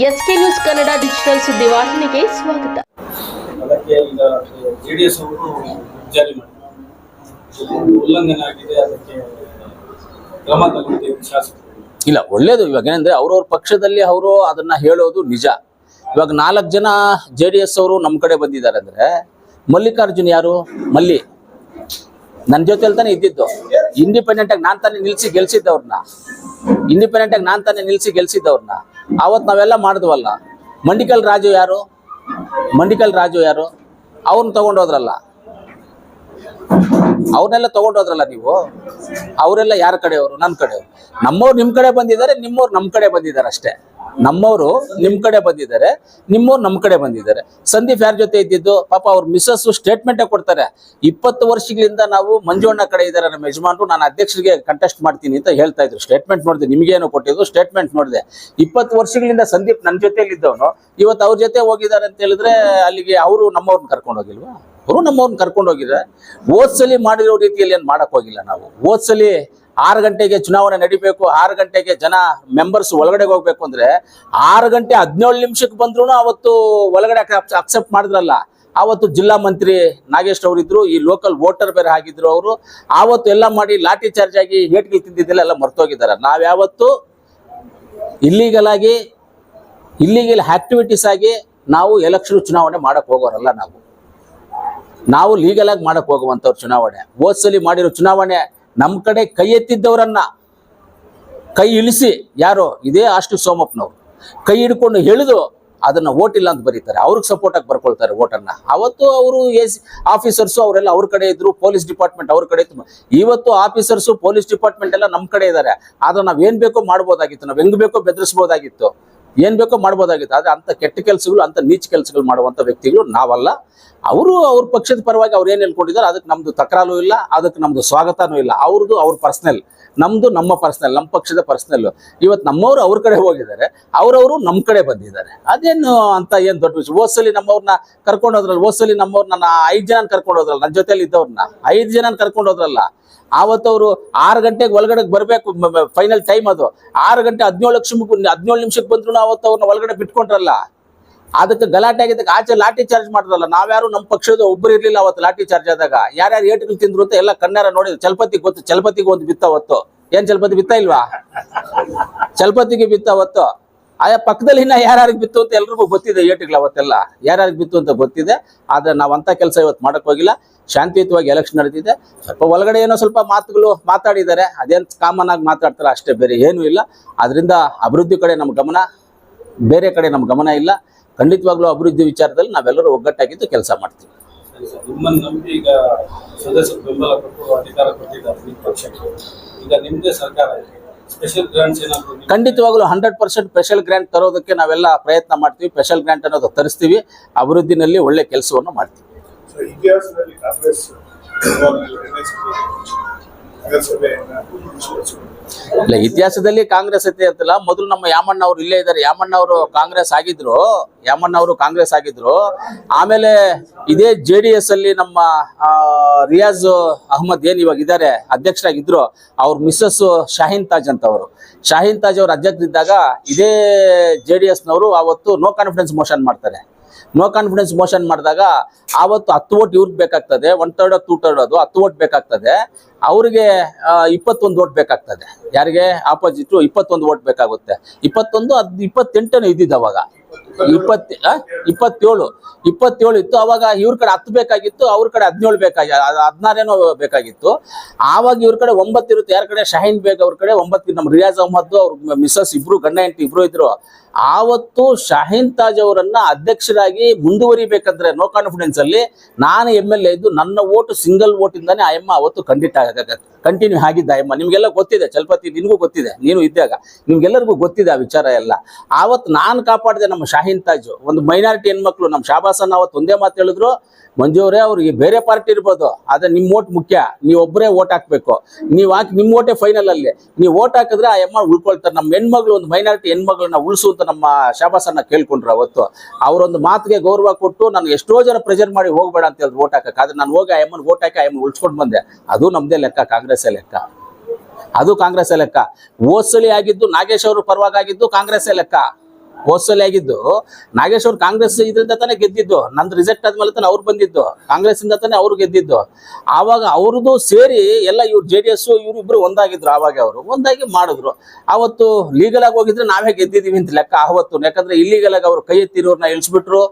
S K news Kannada digital ಸುದ್ದಿವಾಹಿನಿಗೆ ಸ್ವಾಗತ. ಅದಕ್ಕೆ ಈಗ ಜೆ ಡಿ ಎಸ್ ಅವರು ಜಾರಿ ಮಾಡಿದ್ದಾರೆ. ಉಲ್ಲಂಘನೆ ಆಗಿದೆ ಅದಕ್ಕೆ ಕ್ರಮ ತಗೊಂಡಿದೆ ಶಾಸಕರು. ಇಲ್ಲ ಒಳ್ಳೇದು ಇವಾಗ. ಏನಂದ್ರೆ ಅವ್ರವ್ರ ಪಕ್ಷದಲ್ಲಿ ಅವರು ಅದನ್ನ ಹೇಳೋದು ನಿಜ. ಇವಾಗ ನಾಲ್ಕು ಜನ ಜೆ ಡಿ ಎಸ್ ಅವರು ನಮ್ಮ ಕಡೆ ಬಂದಿದ್ದಾರೆ ಅಂದ್ರೆ ಮಲ್ಲಿಕಾರ್ಜುನ್ ಯಾರು? ಮಲ್ಲಿ. ನನ್ನ ಜೊತೆಲಿ ತಾನೇ ಇದ್ದಿದ್ದು. ಇಂಡಿಪೆಂಡೆಂಟ್ ಆಗಿ ನಾನು ತಾನೇ ನಿಲ್ಸಿ ಗೆಲ್ಸಿದ್ದವ್ರನ್ನ ಇಂಡಿಪೆಂಡೆಂಟ್ ಆಗಿ ನಾನ್ ತಾನೇ ನಿಲ್ಸಿ ಗೆಲ್ಸಿದ್ದವ್ರನ್ನ ಅವತ್ತು ನಾವೆಲ್ಲ ಮಾಡಿದ್ವಲ್ಲ. ಮಂಡಿಕಲ್ ರಾಜು ಯಾರು? ಮಂಡಿಕಲ್ ರಾಜು ಯಾರು? ಅವ್ರನ್ನ ತಗೊಂಡೋದ್ರಲ್ಲ ಅವ್ರನ್ನೆಲ್ಲ ತಗೊಂಡೋದ್ರಲ್ಲ ನೀವು? ಅವರೆಲ್ಲ ಯಾರ ಕಡೆಯವರು? ನನ್ನ ಕಡೆಯವರು. ನಮ್ಮವ್ರು ನಿಮ್ಮ ಕಡೆ ಬಂದಿದ್ದಾರೆ, ನಿಮ್ಮವ್ರು ನಮ್ಮ ಕಡೆ ಬಂದಿದ್ದಾರೆ ಅಷ್ಟೇ. ನಮ್ಮವರು ನಿಮ್ ಕಡೆ ಬಂದಿದ್ದಾರೆ, ನಿಮ್ಮವ್ರು ನಮ್ಮ ಕಡೆ ಬಂದಿದ್ದಾರೆ. ಸಂದೀಪ್ ಯಾರ ಜೊತೆ ಇದ್ದಿದ್ದು? ಪಾಪ ಅವ್ರ ಮಿಸ್ಸಸ್ ಸ್ಟೇಟ್ಮೆಂಟೇ ಕೊಡ್ತಾರೆ. ಇಪ್ಪತ್ತು ವರ್ಷಗಳಿಂದ ನಾವು ಮಂಜುವಣ್ಣ ಕಡೆ ಇದ್ದಾರೆ ನಮ್ಮ ಯಜಮಾನ್ರು, ನಾನು ಅಧ್ಯಕ್ಷರಿಗೆ ಕಂಟೆಸ್ಟ್ ಮಾಡ್ತೀನಿ ಅಂತ ಹೇಳ್ತಾ ಇದ್ರು. ಸ್ಟೇಟ್ಮೆಂಟ್ ನೋಡಿದೆ, ನಿಮಗೇನು ಕೊಟ್ಟಿದ್ದು? ಸ್ಟೇಟ್ಮೆಂಟ್ ನೋಡಿದೆ. ಇಪ್ಪತ್ತು ವರ್ಷಗಳಿಂದ ಸಂದೀಪ್ ನನ್ನ ಜೊತೆಲಿ ಇದ್ದವನು ಇವತ್ತು ಅವ್ರ ಜೊತೆ ಹೋಗಿದ್ದಾರೆ ಅಂತ ಹೇಳಿದ್ರೆ ಅಲ್ಲಿಗೆ ಅವರು ನಮ್ಮವ್ರನ್ನ ಕರ್ಕೊಂಡು ಹೋಗಿಲ್ವಾ? ಅವರು ನಮ್ಮವ್ರನ್ನ ಕರ್ಕೊಂಡು ಹೋಗಿದ್ದಾರೆ ಓದ್ಸಲಿ ಮಾಡಿರೋ ರೀತಿಯಲ್ಲಿ ಏನು ಮಾಡಕ್ ಹೋಗಿಲ್ಲ ನಾವು. ಓದ್ಸಲಿ ಆರು ಗಂಟೆಗೆ ಚುನಾವಣೆ ನಡಿಬೇಕು, ಆರು ಗಂಟೆಗೆ ಜನ ಮೆಂಬರ್ಸ್ ಒಳಗಡೆ ಹೋಗ್ಬೇಕು ಅಂದ್ರೆ ಆರು ಗಂಟೆ ಹದಿನೇಳು ನಿಮಿಷಕ್ಕೆ ಬಂದ್ರು ಅವತ್ತು ಒಳಗಡೆ ಅಕ್ಸೆಪ್ಟ್ ಮಾಡಿದ್ರಲ್ಲ. ಆವತ್ತು ಜಿಲ್ಲಾ ಮಂತ್ರಿ ನಾಗೇಶ್ ಅವರಿದ್ರು ಈ ಲೋಕಲ್ ವೋಟರ್ ಬೇರೆ ಆಗಿದ್ರು ಅವರು. ಆವತ್ತು ಎಲ್ಲ ಮಾಡಿ ಲಾಠಿ ಚಾರ್ಜ್ ಆಗಿ ಏಟ್ಗೆ ತಿಂದಿದ್ದೆಲ್ಲ ಎಲ್ಲ ಮರ್ತೋಗಿದ್ದಾರೆ. ನಾವ್ಯಾವತ್ತು ಇಲ್ಲಿಗಲ್ ಆಗಿ ಇಲ್ಲಿಗಲ್ ಆಕ್ಟಿವಿಟೀಸ್ ಆಗಿ ನಾವು ಎಲೆಕ್ಷನ್ ಚುನಾವಣೆ ಮಾಡಕ್ ಹೋಗೋರಲ್ಲ ನಾವು. ನಾವು ಲೀಗಲ್ ಆಗಿ ಮಾಡಕ್ ಹೋಗುವಂತವ್ರು ಚುನಾವಣೆ. ಓದ್ಸಲಿ ಮಾಡಿರೋ ಚುನಾವಣೆ ನಮ್ಮ ಕಡೆ ಕೈ ಎತ್ತಿದ್ದವರನ್ನ ಕೈ ಇಳಿಸಿ ಯಾರೋ, ಇದೇ ಅಷ್ಟು ಸೋಮಪ್ಪನವರು. ಕೈ ಹಿಡ್ಕೊಂಡು ಹೇಳಿದ್ರು, ಅದನ್ನ ಓಟ್ ಇಲ್ಲ ಅಂತ ಬರೀತಾರೆ. ಅವ್ರಿಗೆ ಸಪೋರ್ಟ್ ಆಗಿ ಬರ್ಕೊಳ್ತಾರೆ ಓಟನ್ನ ಅವತ್ತು ಅವರು ಎಸ್ ಆಫೀಸರ್ಸು ಅವರೆಲ್ಲ ಅವ್ರ ಕಡೆ ಇದ್ರು, ಪೊಲೀಸ್ ಡಿಪಾರ್ಟ್ಮೆಂಟ್ ಅವ್ರ ಕಡೆ ಇತ್ತು. ಇವತ್ತು ಆಫೀಸರ್ಸು, ಪೊಲೀಸ್ ಡಿಪಾರ್ಟ್ಮೆಂಟ್ ಎಲ್ಲ ನಮ್ಮ ಕಡೆ ಇದ್ದಾರೆ ಆದ್ರೆ ನಾವ್ ಏನ್ ಬೇಕೋ ಮಾಡ್ಬೋದಾಗಿತ್ತು. ನಾವ್ ಹೆಂಗ್ ಬೇಕೋ ಬೆದರಿಸ್ಬೋದಾಗಿತ್ತು. ಏನ್ ಬೇಕೋ ಮಾಡ್ಬೋದಾಗಿತ್ತು. ಆದ್ರೆ ಅಂತ ಕೆಟ್ಟ ಕೆಲಸಗಳು ಅಂತ ನೀಚ ಕೆಲಸಗಳು ಮಾಡುವಂತ ವ್ಯಕ್ತಿಗಳು ನಾವಲ್ಲ. ಅವರು ಅವ್ರ ಪಕ್ಷದ ಪರವಾಗಿ ಅವ್ರು ಏನ್ ಹೇಳ್ಕೊಂಡಿದ್ದಾರೆ, ಅದಕ್ಕೆ ನಮ್ದು ತಕರಾರು ಇಲ್ಲ, ಅದಕ್ಕೆ ನಮ್ದು ಸ್ವಾಗತನೂ ಇಲ್ಲ. ಅವ್ರದ್ದು ಅವ್ರ ಪರ್ಸನಲ್ ನಮ್ದು ನಮ್ಮ ಪರ್ಸ್ನಲ್ ನಮ್ಮ ಪಕ್ಷದ ಪರ್ಸ್ನಲ್ಲು ಇವತ್ತು ನಮ್ಮವರು ಅವ್ರ ಕಡೆ ಹೋಗಿದ್ದಾರೆ, ಅವರವರು ನಮ್ಮ ಕಡೆ ಬಂದಿದ್ದಾರೆ. ಅದೇನು ಅಂತ ಏನು ದೊಡ್ಡ ವಿಷಯ. ಓಸಲಿ ನಮ್ಮವ್ರನ್ನ ಕರ್ಕೊಂಡು ಹೋದ್ರಲ್ಲ ಓಸಲಿ ನಮ್ಮವ್ರನ್ನ ನಾ ಐದು ಜನ ಕರ್ಕೊಂಡು ಹೋದ್ರಲ್ಲ ನನ್ನ ಜೊತೆಲಿ ಇದ್ದವ್ರನ್ನ ಐದು ಜನ ಕರ್ಕೊಂಡು ಹೋದ್ರಲ್ಲ ಆವತ್ತವರು ಆರು ಗಂಟೆಗೆ ಒಳಗಡೆ ಬರಬೇಕು ಫೈನಲ್ ಟೈಮ್ ಅದು. ಆರು ಗಂಟೆ ಹದಿನೇಳು ಲಕ್ಷ ಹದಿನೇಳು ನಿಮಿಷಕ್ಕೆ ಬಂದ್ರು ಅವತ್ತು ಅವ್ರನ್ನ ಒಳಗಡೆ ಬಿಟ್ಕೊಂಡ್ರಲ್ಲ. ಅದಕ್ಕೆ ಗಲಾಟೆ ಆಗಿದ್ದಕ್ಕೆ ಆಚೆ ಲಾಠಿ ಚಾರ್ಜ್ ಮಾಡಿದ್ರಲ್ಲ ನಾವ್ಯಾರು ನಮ್ಮ ಪಕ್ಷದ ಒಬ್ಬರು ಇರಲಿಲ್ಲ ಅವತ್ತು ಲಾಠಿ ಚಾರ್ಜ್ ಆದಾಗ. ಯಾರ್ಯಾರು ಏಟ್ಗಳು ತಿಂದ್ರು ಅಂತ ಎಲ್ಲ ಕಣ್ಣಾರ ನೋಡಿದ್ರು. ಚಲಪತಿ ಗೊತ್ತು, ಚಲಪತಿಗೆ ಒಂದು ಬಿತ್ತ ಅವತ್ತು. ಏನ್ ಚಲಪತಿ ಬಿತ್ತ ಇಲ್ವಾ? ಚಲಪತಿಗೆ ಬಿತ್ತ ಅವತ್ತು. ಆಯಾ ಪಕ್ಕದಲ್ಲಿ ಇನ್ನ ಯಾರ್ಯಾರಿಗೆ ಬಿತ್ತು ಅಂತ ಎಲ್ರಿಗೂ ಗೊತ್ತಿದೆ ಏಟ್ಗಳು ಅವತ್ತೆಲ್ಲ. ಯಾರ್ಯಾರಿಗೆ ಬಿತ್ತು ಅಂತ ಗೊತ್ತಿದೆ. ಆದ್ರೆ ನಾವ್ ಅಂತ ಕೆಲಸ ಇವತ್ತು ಮಾಡಕ್ ಹೋಗಿಲ್ಲ. ಶಾಂತಿಯುತವಾಗಿ ಎಲೆಕ್ಷನ್ ನಡೆದಿದೆ ಸ್ವಲ್ಪ ಒಳಗಡೆ ಏನೋ ಸ್ವಲ್ಪ ಮಾತುಗಳು ಮಾತಾಡಿದ್ದಾರೆ. ಅದೇನ್ ಕಾಮನ್ ಆಗಿ ಮಾತಾಡ್ತಾರ ಅಷ್ಟೇ, ಬೇರೆ ಏನೂ ಇಲ್ಲ. ಅದರಿಂದ ಅಭಿವೃದ್ಧಿ ಕಡೆ ನಮ್ಮ ಗಮನ, ಬೇರೆ ಕಡೆ ನಮ್ಮ ಗಮನ ಇಲ್ಲ. ಖಂಡಿತವಾಗ್ಲೂ ಅಭಿವೃದ್ಧಿ ವಿಚಾರದಲ್ಲಿ ನಾವೆಲ್ಲರೂ ಒಗ್ಗಟ್ಟಾಗಿದ್ದು ಕೆಲಸ ಮಾಡ್ತೀವಿ. ಖಂಡಿತವಾಗ್ಲೂ ಹಂಡ್ರೆಡ್ ಪರ್ಸೆಂಟ್ ಸ್ಪೆಷಲ್ ಗ್ರಾಂಟ್ ತರೋದಕ್ಕೆ ನಾವೆಲ್ಲ ಪ್ರಯತ್ನ ಮಾಡ್ತೀವಿ. ಸ್ಪೆಷಲ್ ಗ್ರಾಂಟ್ ಅನ್ನೋದು ತರಿಸ್ತೀವಿ. ಅಭಿವೃದ್ಧಿನಲ್ಲಿ ಒಳ್ಳೆ ಕೆಲಸವನ್ನು ಮಾಡ್ತೀವಿ. ಇಲ್ಲ, ಇತಿಹಾಸದಲ್ಲಿ ಕಾಂಗ್ರೆಸ್ ಐತೆ ಅಂತಲ್ಲ, ಮೊದಲು ನಮ್ಮ ಯಾಮಣ್ಣ ಅವರು ಇಲ್ಲೇ ಇದ್ದಾರೆ ಯಾಮಣ್ಣ ಅವರು ಕಾಂಗ್ರೆಸ್ ಆಗಿದ್ರು, ಯಾಮಣ್ಣ ಅವರು ಕಾಂಗ್ರೆಸ್ ಆಗಿದ್ರು. ಆಮೇಲೆ ಇದೇ ಜೆ ಡಿ ಎಸ್ ಅಲ್ಲಿ ನಮ್ಮ ರಿಯಾಜ್ ಅಹಮದ್ ಏನ್ ಇವಾಗ ಇದ್ದಾರೆ ಅಧ್ಯಕ್ಷರಾಗಿದ್ರು, ಅವ್ರ ಮಿಸ್ಸಸ್ ಶಾಹೀನ್ ತಾಜ್ ಅಂತ ಅವರು. ಶಾಹೀನ್ ತಾಜ್ ಅವ್ರ ಅಧ್ಯಕ್ಷರಿದ್ದಾಗ ಇದೇ ಜೆ ಡಿ ಎಸ್ನವರು ಅವತ್ತು ನೋ ಕಾನ್ಫಿಡೆನ್ಸ್ ಮೋಷನ್ ಮಾಡ್ತಾರೆ. ನೋ ಕಾನ್ಫಿಡೆನ್ಸ್ ಮೋಷನ್ ಮಾಡಿದಾಗ ಆವತ್ತು ಹತ್ತು ಓಟ್ ಇವ್ರಿಗೆ ಬೇಕಾಗ್ತದೆ ಒನ್ ತರ್ಡ್ ಟೂ ತರ್ಡ್ ಅದು ಹತ್ತು ಓಟ್ ಬೇಕಾಗ್ತದೆ. ಅವ್ರಿಗೆ ಇಪ್ಪತ್ತೊಂದು ಓಟ್ ಬೇಕಾಗ್ತದೆ. ಯಾರಿಗೆ? ಆಪೋಸಿಟ್ ಇಪ್ಪತ್ತೊಂದು ಓಟ್ ಬೇಕಾಗುತ್ತೆ. ಇಪ್ಪತ್ತೊಂದು, ಅದ್ ಇಪ್ಪತ್ತೆಂಟನೇ ಇದ್ದಿದ್ದು ಅವಾಗ. ಇಪ್ಪತ್ತ ಆ? ಇಪ್ಪತ್ತೇಳು. ಇಪ್ಪತ್ತೇಳು ಇತ್ತು. ಅವಾಗ ಇವ್ರ ಕಡೆ ಹತ್ತು ಬೇಕಾಗಿತ್ತು, ಅವ್ರ ಕಡೆ ಹದಿನೇಳು ಬೇಕಾಗಿ ಹದಿನಾರೇನೋ ಬೇಕಾಗಿತ್ತು. ಆವಾಗ ಇವ್ರ ಕಡೆ ಒಂಬತ್ತು ಇರುತ್ತೆ. ಯಾರ ಕಡೆ? ಶಹೀನ್ ಬೇಗ್ ಅವ್ರ ಕಡೆ ಒಂಬತ್ತು ನಮ್ಮ ರಿಯಾಜ್ ಅಹಮದ್ ಅವ್ರ ಮಿಸಸ್ ಇಬ್ರು, ಗಂಡ ಹೆಂಡತಿ ಇಬ್ರು ಇದ್ರು. ಆವತ್ತು ಶಾಹೀನ್ ತಾಜ್ ಅವರನ್ನ ಅಧ್ಯಕ್ಷರಾಗಿ ಮುಂದುವರಿಬೇಕಂದ್ರೆ ನೋ ಕಾನ್ಫಿಡೆನ್ಸ್ ಅಲ್ಲಿ ನಾನು ಎಂ ಎಲ್ ಎ ಇದ್ದು ನನ್ನ ಓಟು, ಸಿಂಗಲ್ ಓಟ್ ಇಂದಾನೆ ಆ ಎಮ್ಮ ಅವತ್ತು ಖಂಡಿತ ಕಂಟಿನ್ಯೂ ಆಗಿದ್ದ ಎಮ್ಮ ನಿಮ್ಗೆಲ್ಲ ಗೊತ್ತಿದೆ, ಚಲಪತಿ ನಿನಗೂ ಗೊತ್ತಿದೆ, ನೀನು ಇದ್ದಾಗ. ನಿಮ್ಗೆಲ್ಲರಿಗೂ ಗೊತ್ತಿದೆ ಆ ವಿಚಾರ ಎಲ್ಲ. ಆವತ್ತು ನಾನು ಕಾಪಾಡಿದೆ ನಮ್ಮ ಶಾಹಿನ್ ತಾಜು, ಒಂದು ಮೈನಾರಿಟಿ ಹೆಣ್ಮಕ್ಳು ನಮ್ಮ ಶಾಬಾಸನ್ನ ಅವತ್ತು ಒಂದೇ ಮಾತು ಹೇಳಿದ್ರು, ಮಂಜು ಅವರೇ, ಅವ್ರಿಗೆ ಬೇರೆ ಪಾರ್ಟಿ ಇರ್ಬೋದು, ಆದರೆ ನಿಮ್ಮ ಓಟ್ ಮುಖ್ಯ ನೀವೊಬ್ಬರೇ ಓಟ್ ಹಾಕ್ಬೇಕು. ನೀವು ಹಾಕಿ ನಿಮ್ಮ ಓಟೇ ಫೈನಲ್ ಅಲ್ಲಿ. ನೀವು ಓಟ್ ಹಾಕಿದ್ರೆ ಆ ಎಮ್ಮ ಉಳ್ಕೊಳ್ತಾರೆ. ನಮ್ಮ ಹೆಣ್ಮಗಳು ಒಂದು ಮೈನಾರಿಟಿ ಹೆಣ್ಮಗಳನ್ನ ಉಳಿಸು ಅಂತ ನಮ್ಮ ಶಾಬಾಸನ್ನ ಕೇಳ್ಕೊಂಡ್ರು ಅವತ್ತು ಅವರೊಂದು ಮಾತಿಗೆ ಗೌರವ ಕೊಟ್ಟು, ನಾನು ಎಷ್ಟೋ ಜನ ಪ್ರೆಸೆಂಟ್ ಮಾಡಿ ಹೋಗ್ಬೇಡ ಅಂತ ಹೇಳಿದ್ರು ಓಟ್ ಹಾಕಕ್ಕೆ. ಆದ್ರೆ ನಾನು ಹೋಗಿ ಆ ಎಮ್ಮನ್ ಓಟ್ ಹಾಕಿ ಆ ಎಮ್ಮನ್ ಉಳ್ಸ್ಕೊಂಡು ಬಂದೆ. ಅದು ನಮ್ಮದೇ ಲೆಕ್ಕ, ಕಾಂಗ್ರೆಸ್ ಲೆಕ್ಕ? ಅದು ಕಾಂಗ್ರೆಸ್ ಲೆಕ್ಕ. ಓಸಲಿ ಆಗಿದ್ದು ನಾಗೇಶ್ ಅವರು ಪರವಾಗಿ ಆಗಿದ್ದು ಕಾಂಗ್ರೆಸ್ ಲೆಕ್ಕ. ಹೋದ್ಸಲಿ ಆಗಿದ್ದು, ನಾಗೇಶ್ ಅವ್ರು ಕಾಂಗ್ರೆಸ್ ಇದರಿಂದ ತಾನೇ ಗೆದ್ದಿದ್ದು. ನಂದು ರಿಜೆಕ್ಟ್ ಆದ್ಮೇಲೆ ತಾನೇ ಅವ್ರು ಬಂದಿದ್ದು. ಕಾಂಗ್ರೆಸ್ ಇಂದ ತಾನೇ ಅವ್ರು ಗೆದ್ದಿದ್ದು. ಆವಾಗ ಅವ್ರದ್ದು ಸೇರಿ ಎಲ್ಲ ಇವ್ರು ಜೆ ಡಿ ಎಸ್ ಇವ್ರು ಒಂದಾಗಿದ್ರು ಆವಾಗ ಅವರು. ಒಂದಾಗಿ ಮಾಡಿದ್ರು. ಅವತ್ತು ಲೀಗಲ್ ಆಗಿ ಹೋಗಿದ್ರೆ ನಾವೇ ಗೆದ್ದಿದೀವಿ ಅಂತ ಲೆಕ್ಕ ಆವತ್ತು. ಯಾಕಂದ್ರೆ ಇಲ್ಲಿಗಲ್ ಆಗಿ ಅವ್ರು ಕೈ ಎತ್ತಿರೋರ್ನ ಇಳಿಸ್ಬಿಟ್ರು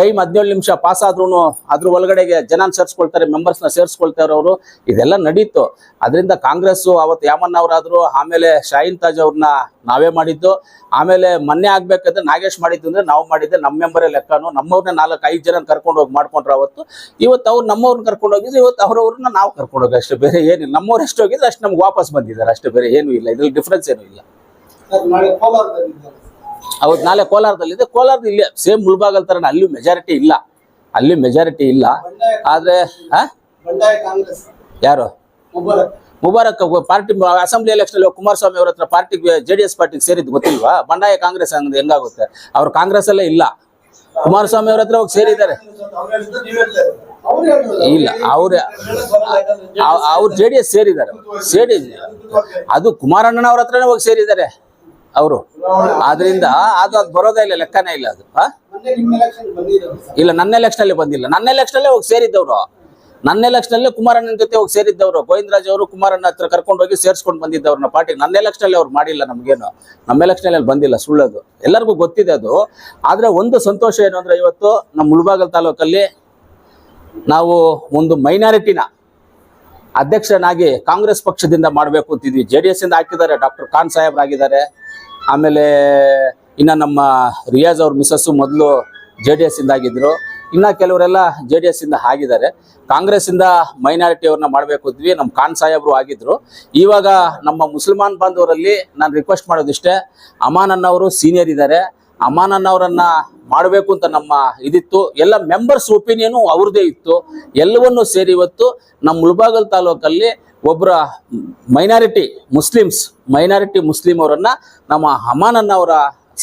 ಟೈಮ್ ಹದಿನೇಳು ನಿಮಿಷ ಪಾಸ್ ಆದ್ರೂ ಅದ್ರ ಒಳಗಡೆಗೆ ಜನ ಸೇರಿಸ್ಕೊಳ್ತಾರೆ ಮೆಂಬರ್ಸ್ನ ಸೇರಿಸ್ಕೊಳ್ತಾರೆ ಅವರು. ಇದೆಲ್ಲ ನಡೀತು. ಅದರಿಂದ ಕಾಂಗ್ರೆಸ್ ಅವತ್ತು ಯಾಮಣ್ಣ ಅವರಾದ್ರು, ಆಮೇಲೆ ಶಾಹಿನ್ ತಾಜ್ ಅವ್ರನ್ನ ನಾವೇ ಮಾಡಿದ್ದು. ಆಮೇಲೆ ಮೊನ್ನೆ ಆಗ್ಬೇಕಾದ್ರೆ ನಾಗೇಶ್ ಮಾಡಿದ್ದು ಅಂದ್ರೆ ನಾವು ಮಾಡಿದ್ದೆ ನಮ್ಮ ಮೆಂಬರೇ ಲೆಕ್ಕನು ನಮ್ಮವ್ರನ್ನ ನಾಲ್ಕು ಐದು ಜನ ಕರ್ಕೊಂಡು ಹೋಗಿ ಮಾಡ್ಕೊಂಡ್ರು ಅವತ್ತು. ಇವತ್ತು ಅವ್ರು ನಮ್ಮವ್ರನ್ನ ಕರ್ಕೊಂಡು ಹೋಗಿದ್ರು ಇವತ್ತು ಅವ್ರವ್ರನ್ನ ನಾವು ಕರ್ಕೊಂಡು ಹೋಗಿ ಅಷ್ಟೇ ಬೇರೆ ಏನಿಲ್ಲ. ನಮ್ಮವ್ರು ಎಷ್ಟು ಹೋಗಿದ್ರೆ ಅಷ್ಟು ನಮ್ಗೆ ವಾಪಸ್ ಬಂದಿದ್ದಾರೆ ಅಷ್ಟೇ ಬೇರೆ ಏನೂ ಇಲ್ಲ. ಇದ್ರಲ್ಲಿ ಡಿಫ್ರೆನ್ಸ್ ಏನೂ ಇಲ್ಲ. ಅವತ್ತು ನಾಳೆ ಕೋಲಾರದಲ್ಲಿದೆ ಕೋಲಾರದ ಇಲ್ಲಿ ಸೇಮ್ ಮುಳ್ಬಾಗಲ್ ಥರನೇ ಅಲ್ಲಿ ಮೆಜಾರಿಟಿ ಇಲ್ಲ. ಅಲ್ಲಿ ಮೆಜಾರಿಟಿ ಇಲ್ಲ. ಆದ್ರೆ ಯಾರು? Mubarak party, assembly election Kumaraswamy ಅವ್ರ ಹತ್ರ ಪಾರ್ಟಿ, ಜೆ ಡಿ ಎಸ್ ಪಾರ್ಟಿಗೆ ಸೇರಿದ್ದು ಗೊತ್ತಿಲ್ವಾ? ಬಂಡಾಯ ಕಾಂಗ್ರೆಸ್ ಅಂದ್ರೆ ಹೆಂಗಾಗುತ್ತೆ? ಅವ್ರು ಕಾಂಗ್ರೆಸ್ ಅಲ್ಲೇ ಇಲ್ಲ. ಕುಮಾರಸ್ವಾಮಿ ಅವ್ರ ಹತ್ರ ಹೋಗಿ ಸೇರಿದ್ದಾರೆ. ಇಲ್ಲ, ಅವ್ರ ಅವ್ರು ಜೆ ಡಿ ಎಸ್ ಸೇರಿದ್ದಾರೆ. ಸೇರಿ, ಅದು ಕುಮಾರಣ್ಣನ ಅವ್ರ ಹತ್ರನೇ ಹೋಗಿ ಸೇರಿದ್ದಾರೆ ಅವರು. ಆದ್ರಿಂದ ಅದು ಅದು ಬರೋದೇ ಇಲ್ಲ, ಲೆಕ್ಕನೇ ಇಲ್ಲ ಅದು. ಇಲ್ಲ, ನನ್ನ ಎಲೆಕ್ಷನ್ ಅಲ್ಲಿ ಬಂದಿಲ್ಲ. ನನ್ನ ಎಲೆಕ್ಷನ್ ಅಲ್ಲೇ ಹೋಗಿ ಸೇರಿದ್ದವರು. ನನ್ನ ಎಲೆಕ್ಷನ್ ಕುಮಾರಣ್ಣನ ಜೊತೆ ಹೋಗಿ ಸೇರಿದ್ದವರು, ಗೋವಿಂದರಾಜ್ ಅವರು ಕುಮಾರಣ್ಣ ಹತ್ರ ಕರ್ಕೊಂಡು ಹೋಗಿ ಸೇರಿಸ್ಕೊಂಡು ಬಂದಿದ್ದವ್ರನ್ನ ಪಾರ್ಟಿಗೆ ನನ್ನ ಎಲೆಕ್ಷನ್ ಅಲ್ಲಿ ಅವ್ರು ಮಾಡಿಲ್ಲ ನಮಗೇನು. ನಮ್ಮ ಎಲೆಕ್ಷನ್ ಅಲ್ಲಿ ಬಂದಿಲ್ಲ ಸುಳ್ಳದು. ಎಲ್ಲರಿಗೂ ಗೊತ್ತಿದೆ ಅದು. ಆದರೆ ಒಂದು ಸಂತೋಷ ಏನು ಅಂದರೆ ಇವತ್ತು ನಮ್ಮ ಮುಳಬಾಗಲ್ ತಾಲೂಕಲ್ಲಿ ನಾವು ಒಂದು ಮೈನಾರಿಟಿನ ಅಧ್ಯಕ್ಷನಾಗಿ ಕಾಂಗ್ರೆಸ್ ಪಕ್ಷದಿಂದ ಮಾಡಬೇಕು ಅಂತಿದ್ವಿ. ಜೆ ಡಿ ಎಸ್ ಇಂದ ಹಾಕಿದ್ದಾರೆ, ಡಾಕ್ಟರ್ ಖಾನ್ ಸಾಹೇಬ್ರಾಗಿದ್ದಾರೆ ಆಮೇಲೆ ಇನ್ನು ನಮ್ಮ ರಿಯಾಜ್ ಅವ್ರ ಮಿಸಸ್ಸು ಮೊದಲು ಜೆ ಡಿ ಎಸ್ ಇಂದ ಆಗಿದ್ರು. ಇನ್ನು ಕೆಲವರೆಲ್ಲ ಜೆ ಡಿ ಎಸ್ ಇಂದ ಆಗಿದ್ದಾರೆ. ಕಾಂಗ್ರೆಸ್ ಇಂದ ಮೈನಾರಿಟಿ ಅವ್ರನ್ನ ಮಾಡಬೇಕು ಇದ್ವಿ ನಮ್ಮ ಖಾನ್ ಸಾಹೇಬ್ರು ಆಗಿದ್ರು. ಇವಾಗ ನಮ್ಮ ಮುಸಲ್ಮಾನ್ ಬಾಂಧವರಲ್ಲಿ ನಾನು ರಿಕ್ವೆಸ್ಟ್ ಮಾಡೋದಿಷ್ಟೇ ಅಮಾನ್ ಅವರು ಸೀನಿಯರ್ ಇದ್ದಾರೆ. ಅಮಾನ್ ಅವರನ್ನ ಮಾಡಬೇಕು ಅಂತ ನಮ್ಮ ಇದಿತ್ತು. ಎಲ್ಲ ಮೆಂಬರ್ಸ್ ಒಪಿನಿಯನು ಅವ್ರದ್ದೇ ಇತ್ತು. ಎಲ್ಲವನ್ನೂ ಸೇರಿ ಇವತ್ತು ನಮ್ಮ ಮುಳಬಾಗಲ್ ತಾಲೂಕಲ್ಲಿ ಒಬ್ಬರ ಮೈನಾರಿಟಿ ಮುಸ್ಲಿಮ್ಸ್ ಮೈನಾರಿಟಿ ಮುಸ್ಲಿಂ ಅವರನ್ನ ನಮ್ಮ ಅಮಾನನ್ ಅವರ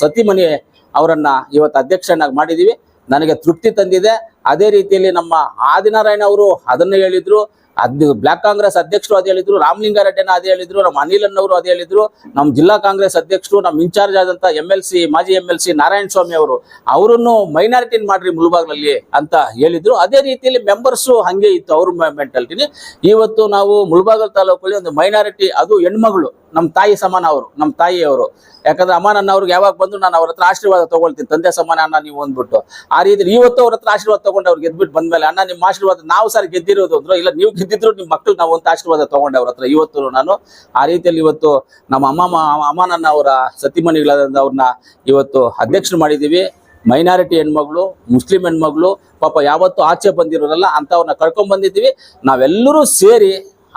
ಸತಿಮನೆ ಅವರನ್ನ ಇವತ್ತು ಅಧ್ಯಕ್ಷನಾಗಿ ಮಾಡಿದ್ದೀವಿ ನನಗೆ ತೃಪ್ತಿ ತಂದಿದೆ. ಅದೇ ರೀತಿಯಲ್ಲಿ ನಮ್ಮ ಆದಿನಾರಾಯಣ ಅವರು ಅದನ್ನ ಹೇಳಿದ್ರು. ಅದ್ ಬ್ಲಾಕ್ ಕಾಂಗ್ರೆಸ್ ಅಧ್ಯಕ್ಷರು ಅದೇ ಹೇಳಿದ್ರು. ರಾಮಲಿಂಗಾರೆಡ್ಡಿನ ಅದೇ ಹೇಳಿದ್ರು. ನಮ್ಮ ಅನಿಲ್ ಅವರು ಅದೇ ಹೇಳಿದ್ರು. ನಮ್ಮ ಜಿಲ್ಲಾ ಕಾಂಗ್ರೆಸ್ ಅಧ್ಯಕ್ಷರು, ನಮ್ಮ ಇನ್ಚಾರ್ಜ್ ಆದಂತ ಎಂ ಎಲ್ ಸಿ ಮಾಜಿ M L C Narayana Swamy ಅವರು ಅವರನ್ನು ಮೈನಾರಿಟಿನ್ ಮಾಡ್ರಿ ಮುಳುಬಾಗ್ಲಲ್ಲಿ ಅಂತ ಹೇಳಿದ್ರು. ಅದೇ ರೀತಿಯಲ್ಲಿ ಮೆಂಬರ್ಸು ಹಂಗೆ ಇತ್ತು. ಅವ್ರ ಮೆಂಟಾಲಿಟಿನಿ ಇವತ್ತು ನಾವು ಮುಳುಬಾಗಲ್ ತಾಲೂಕಲ್ಲಿ ಒಂದು ಮೈನಾರಿಟಿ ಅದು ಹೆಣ್ಮಗಳು. ನಮ್ಮ ತಾಯಿ ಸಮಾನ ಅವರು ನಮ್ಮ ತಾಯಿಯವರು ಯಾಕಂದ್ರೆ ಅಮ್ಮ ನನ್ನ ಅವ್ರಿಗೆ ಯಾವಾಗ ಬಂದು ನಾನು ಅವ್ರ ಹತ್ರ ಆಶೀರ್ವಾದ ತಗೊಳ್ತೀನಿ. ತಂದೆ ಸಮಾನ ಅಣ್ಣ ನೀವು ಅಂದ್ಬಿಟ್ಟು. ಆ ರೀತಿ ಇವತ್ತು ಅವ್ರ ಹತ್ರ ಆಶೀರ್ವಾದ ತಗೊಂಡು ಅವ್ರು ಗೆದ್ಬಿಟ್ಟು ಬಂದ್ಮೇಲೆ ಅಣ್ಣ ನಿಮ್ಮ ಆಶೀರ್ವಾದ ನಾವು ಸರ್ ಗೆದ್ದಿರೋದು ಅಂದ್ರು, ಇಲ್ಲ ನೀವು ಗೆದ್ದಿದ್ರು ನಿಮ್ಮ ಮಕ್ಕಳು ನಾವು ಒಂದು ಆಶೀರ್ವಾದ ತಗೊಂಡೆ ಅವ್ರ ಹತ್ರ ಇವತ್ತು ನಾನು. ಆ ರೀತಿಯಲ್ಲಿ ಇವತ್ತು ನಮ್ಮ ಅಮ್ಮ ಅಮ್ಮನನ್ನ ಅವರ ಸತಿಮಣಿಗಳಾದ ಅವ್ರನ್ನ ಇವತ್ತು ಅಧ್ಯಕ್ಷರು ಮಾಡಿದ್ದೀವಿ ಮೈನಾರಿಟಿ ಹೆಣ್ಮಗಳು, ಮುಸ್ಲಿಂ ಹೆಣ್ಮಗಳು, ಪಾಪ ಯಾವತ್ತೂ ಆಚೆ ಬಂದಿರೋರಲ್ಲ ಅಂಥವ್ರನ್ನ ಕರ್ಕೊಂಡ್ ಬಂದಿದ್ದೀವಿ ನಾವೆಲ್ಲರೂ ಸೇರಿ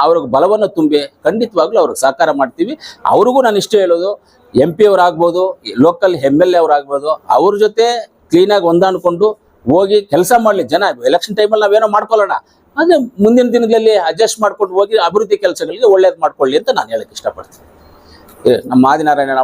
ಅವ್ರಿಗೆ ಬಲವನ್ನು ತುಂಬಿ ಖಂಡಿತವಾಗ್ಲೂ ಅವ್ರಿಗೆ ಸಹಕಾರ ಮಾಡ್ತೀವಿ. ಅವ್ರಿಗೂ ನಾನು ಇಷ್ಟ ಹೇಳೋದು ಎಂ ಪಿ ಅವರಾಗ್ಬೋದು ಲೋಕಲ್ ಎಂ ಎಲ್ ಎ ಅವರಾಗ್ಬೋದು, ಅವ್ರ ಜೊತೆ ಕ್ಲೀನಾಗಿ ಹೊಂದಾಣಿಕೊಂಡು ಹೋಗಿ ಕೆಲಸ ಮಾಡಲಿ. ಜನ ಎಲೆಕ್ಷನ್ ಟೈಮಲ್ಲಿ ನಾವೇನೋ ಮಾಡ್ಕೊಳ್ಳೋಣ. ಅಂದರೆ ಮುಂದಿನ ದಿನದಲ್ಲಿ ಅಡ್ಜಸ್ಟ್ ಮಾಡ್ಕೊಂಡು ಹೋಗಿ ಅಭಿವೃದ್ಧಿ ಕೆಲಸಗಳಿಗೆ ಒಳ್ಳೇದು ಮಾಡ್ಕೊಳ್ಳಿ ಅಂತ ನಾನು ಹೇಳಕ್ಕೆ ಇಷ್ಟಪಡ್ತೀನಿ. ನಮ್ಮ ಆದಿನಾರಾಯಣ